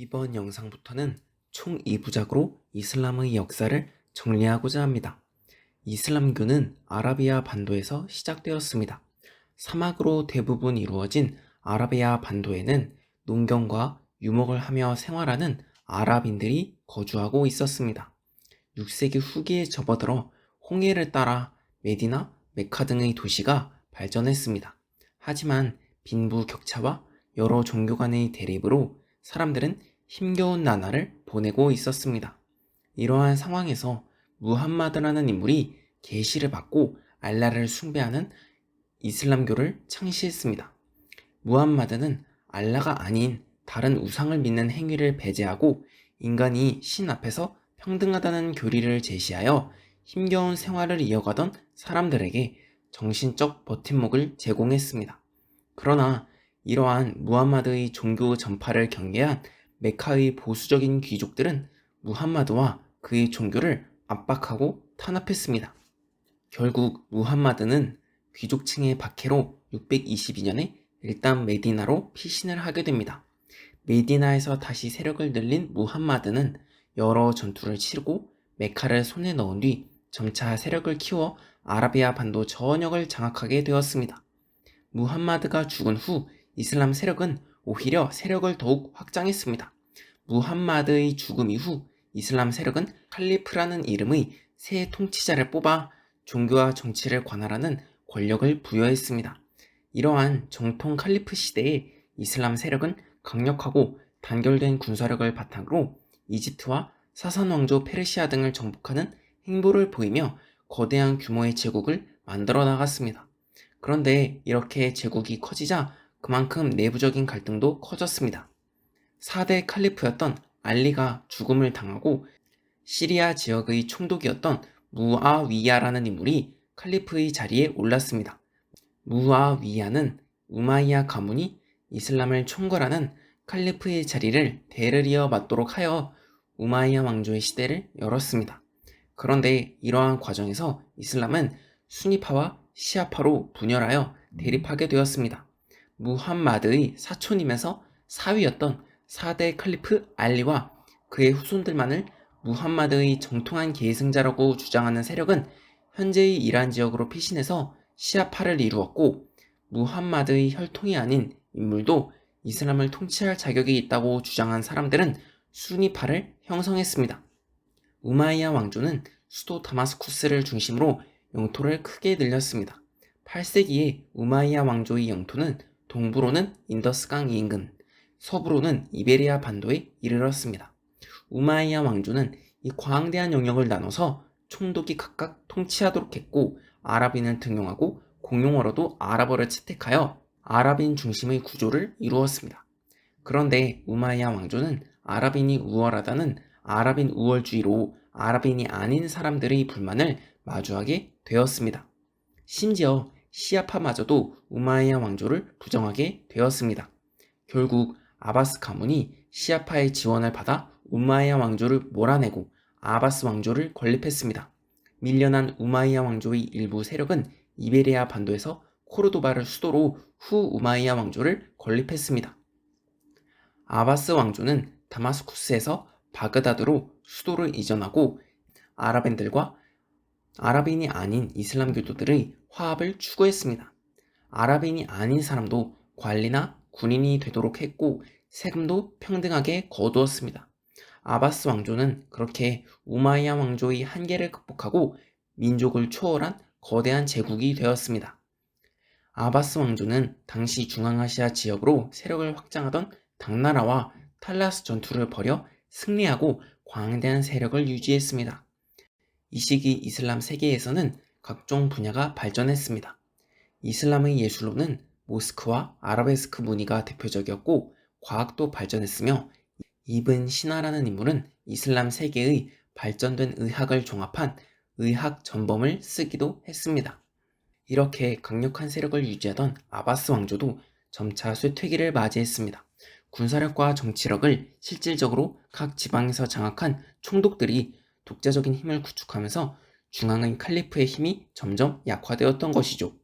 이번 영상부터는 총 2부작으로 이슬람의 역사를 정리하고자 합니다. 이슬람교는 아라비아 반도에서 시작되었습니다. 사막으로 대부분 이루어진 아라비아 반도에는 농경과 유목을 하며 생활하는 아랍인들이 거주하고 있었습니다. 6세기 후기에 접어들어 홍해를 따라 메디나, 메카 등의 도시가 발전했습니다. 하지만 빈부 격차와 여러 종교 간의 대립으로 사람들은 힘겨운 나날을 보내고 있었습니다. 이러한 상황에서 무함마드라는 인물이 계시를 받고 알라를 숭배하는 이슬람교를 창시했습니다. 무함마드는 알라가 아닌 다른 우상을 믿는 행위를 배제하고 인간이 신 앞에서 평등하다는 교리를 제시하여 힘겨운 생활을 이어가던 사람들에게 정신적 버팀목을 제공했습니다. 그러나 이러한 무함마드의 종교 전파를 경계한 메카의 보수적인 귀족들은 무함마드와 그의 종교를 압박하고 탄압했습니다. 결국 무함마드는 귀족층의 박해로 622년에 일단 메디나로 피신을 하게 됩니다. 메디나에서 다시 세력을 늘린 무함마드는 여러 전투를 치르고 메카를 손에 넣은 뒤 점차 세력을 키워 아라비아 반도 전역을 장악하게 되었습니다. 무함마드가 죽은 후 이슬람 세력은 오히려 세력을 더욱 확장했습니다. 무함마드의 죽음 이후 이슬람 세력은 칼리프라는 이름의 새 통치자를 뽑아 종교와 정치를 관할하는 권력을 부여했습니다. 이러한 정통 칼리프 시대에 이슬람 세력은 강력하고 단결된 군사력을 바탕으로 이집트와 사산 왕조 페르시아 등을 정복하는 행보를 보이며 거대한 규모의 제국을 만들어 나갔습니다. 그런데 이렇게 제국이 커지자 그만큼 내부적인 갈등도 커졌습니다. 4대 칼리프였던 알리가 죽음을 당하고 시리아 지역의 총독이었던 무아위야라는 인물이 칼리프의 자리에 올랐습니다. 무아위야는 우마이야 가문이 이슬람을 총괄하는 칼리프의 자리를 대를 이어 맡도록 하여 우마이야 왕조의 시대를 열었습니다. 그런데 이러한 과정에서 이슬람은 수니파와 시아파로 분열하여 대립하게 되었습니다. 무함마드의 사촌이면서 사위였던 4대 칼리프 알리와 그의 후손들만을 무함마드의 정통한 계승자라고 주장하는 세력은 현재의 이란 지역으로 피신해서 시아파를 이루었고 무함마드의 혈통이 아닌 인물도 이슬람을 통치할 자격이 있다고 주장한 사람들은 수니파를 형성했습니다. 우마이야 왕조는 수도 다마스쿠스를 중심으로 영토를 크게 늘렸습니다. 8세기에 우마이야 왕조의 영토는 동부로는 인더스강 인근, 서부로는 이베리아 반도에 이르렀습니다. 우마이야 왕조는 이 광대한 영역을 나눠서 총독이 각각 통치하도록 했고 아랍인을 등용하고 공용어로도 아랍어를 채택하여 아랍인 중심의 구조를 이루었습니다. 그런데 우마이야 왕조는 아랍인이 우월하다는 아랍인 우월주의로 아랍인이 아닌 사람들의 불만을 마주하게 되었습니다. 심지어 시아파마저도 우마이야 왕조를 부정하게 되었습니다. 결국 아바스 가문이 시아파의 지원을 받아 우마이야 왕조를 몰아내고 아바스 왕조를 건립했습니다. 밀려난 우마이야 왕조의 일부 세력은 이베리아 반도에서 코르도바를 수도로 후 우마이야 왕조를 건립했습니다. 아바스 왕조는 다마스쿠스에서 바그다드로 수도를 이전하고 아랍인들과 아랍인이 아닌 이슬람 교도들의 화합을 추구했습니다. 아랍인이 아닌 사람도 관리나 군인이 되도록 했고 세금도 평등하게 거두었습니다. 아바스 왕조는 그렇게 우마이야 왕조의 한계를 극복하고 민족을 초월한 거대한 제국이 되었습니다. 아바스 왕조는 당시 중앙아시아 지역으로 세력을 확장하던 당나라와 탈라스 전투를 벌여 승리하고 광대한 세력을 유지했습니다. 이 시기 이슬람 세계에서는 각종 분야가 발전했습니다. 이슬람의 예술로는 모스크와 아라베스크 무늬가 대표적이었고 과학도 발전했으며 이븐 시나라는 인물은 이슬람 세계의 발전된 의학을 종합한 의학 전범을 쓰기도 했습니다. 이렇게 강력한 세력을 유지하던 아바스 왕조도 점차 쇠퇴기를 맞이했습니다. 군사력과 정치력을 실질적으로 각 지방에서 장악한 총독들이 독자적인 힘을 구축하면서 중앙의 칼리프의 힘이 점점 약화되었던 것이죠.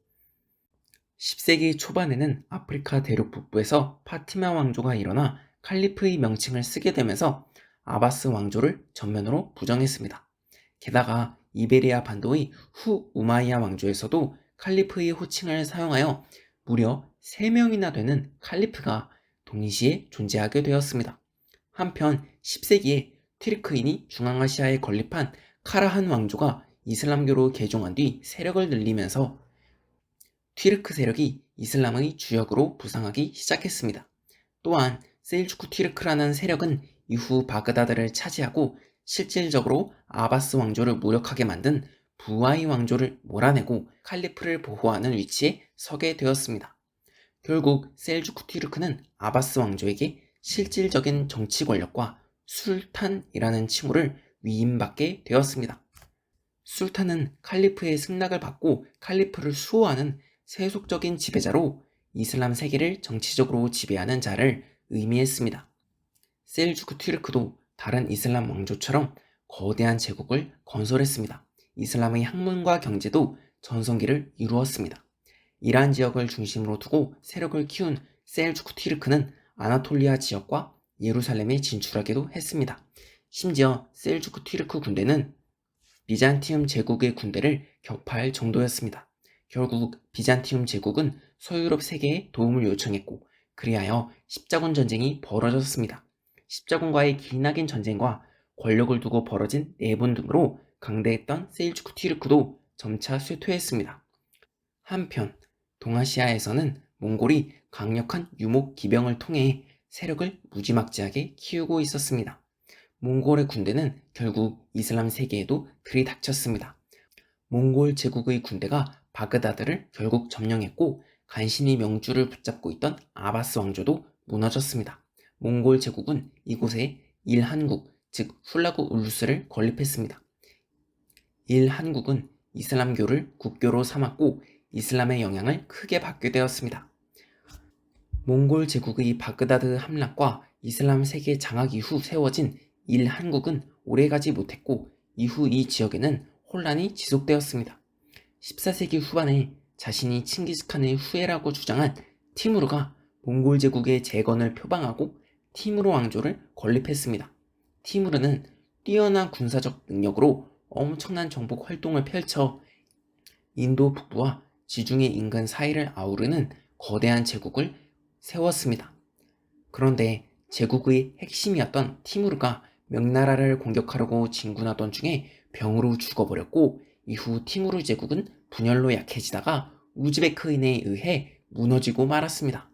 10세기 초반에는 아프리카 대륙 북부에서 파티마 왕조가 일어나 칼리프의 명칭을 쓰게 되면서 아바스 왕조를 전면으로 부정했습니다. 게다가 이베리아 반도의 후 우마이야 왕조에서도 칼리프의 호칭을 사용하여 무려 3명이나 되는 칼리프가 동시에 존재하게 되었습니다. 한편 10세기에 튀르크인이 중앙아시아에 건립한 카라한 왕조가 이슬람교로 개종한 뒤 세력을 늘리면서 튀르크 세력이 이슬람의 주역으로 부상하기 시작했습니다. 또한 셀주크 튀르크라는 세력은 이후 바그다드를 차지하고 실질적으로 아바스 왕조를 무력하게 만든 부하이 왕조를 몰아내고 칼리프를 보호하는 위치에 서게 되었습니다. 결국 셀주크 튀르크는 아바스 왕조에게 실질적인 정치 권력과 술탄이라는 칭호를 위임받게 되었습니다. 술탄은 칼리프의 승낙을 받고 칼리프를 수호하는 세속적인 지배자로 이슬람 세계를 정치적으로 지배하는 자를 의미했습니다. 셀주크 튀르크도 다른 이슬람 왕조처럼 거대한 제국을 건설했습니다. 이슬람의 학문과 경제도 전성기를 이루었습니다. 이란 지역을 중심으로 두고 세력을 키운 셀주크 튀르크는 아나톨리아 지역과 예루살렘에 진출하기도 했습니다. 심지어 셀주크 튀르크 군대는 비잔티움 제국의 군대를 격파할 정도였습니다. 결국 비잔티움 제국은 서유럽 세계에 도움을 요청했고 그리하여 십자군 전쟁이 벌어졌습니다. 십자군과의 기나긴 전쟁과 권력을 두고 벌어진 내분 등으로 강대했던 세일주크 튀르크도 점차 쇠퇴했습니다. 한편 동아시아에서는 몽골이 강력한 유목 기병을 통해 세력을 무지막지하게 키우고 있었습니다. 몽골의 군대는 결국 이슬람 세계에도 들이닥쳤습니다. 몽골 제국의 군대가 바그다드를 결국 점령했고 간신히 명주를 붙잡고 있던 아바스 왕조도 무너졌습니다. 몽골 제국은 이곳에 일한국, 즉 훌라구 울루스를 건립했습니다. 일한국은 이슬람교를 국교로 삼았고 이슬람의 영향을 크게 받게 되었습니다. 몽골 제국의 바그다드 함락과 이슬람 세계 장악 이후 세워진 일한국은 오래가지 못했고 이후 이 지역에는 혼란이 지속되었습니다. 14세기 후반에 자신이 칭기스칸의 후예라고 주장한 티무르가 몽골 제국의 재건을 표방하고 티무르 왕조를 건립했습니다. 티무르는 뛰어난 군사적 능력으로 엄청난 정복 활동을 펼쳐 인도 북부와 지중해 인근 사이를 아우르는 거대한 제국을 세웠습니다. 그런데 제국의 핵심이었던 티무르가 명나라를 공격하려고 진군하던 중에 병으로 죽어버렸고 이후 티무르 제국은 분열로 약해지다가 우즈베크인에 의해 무너지고 말았습니다.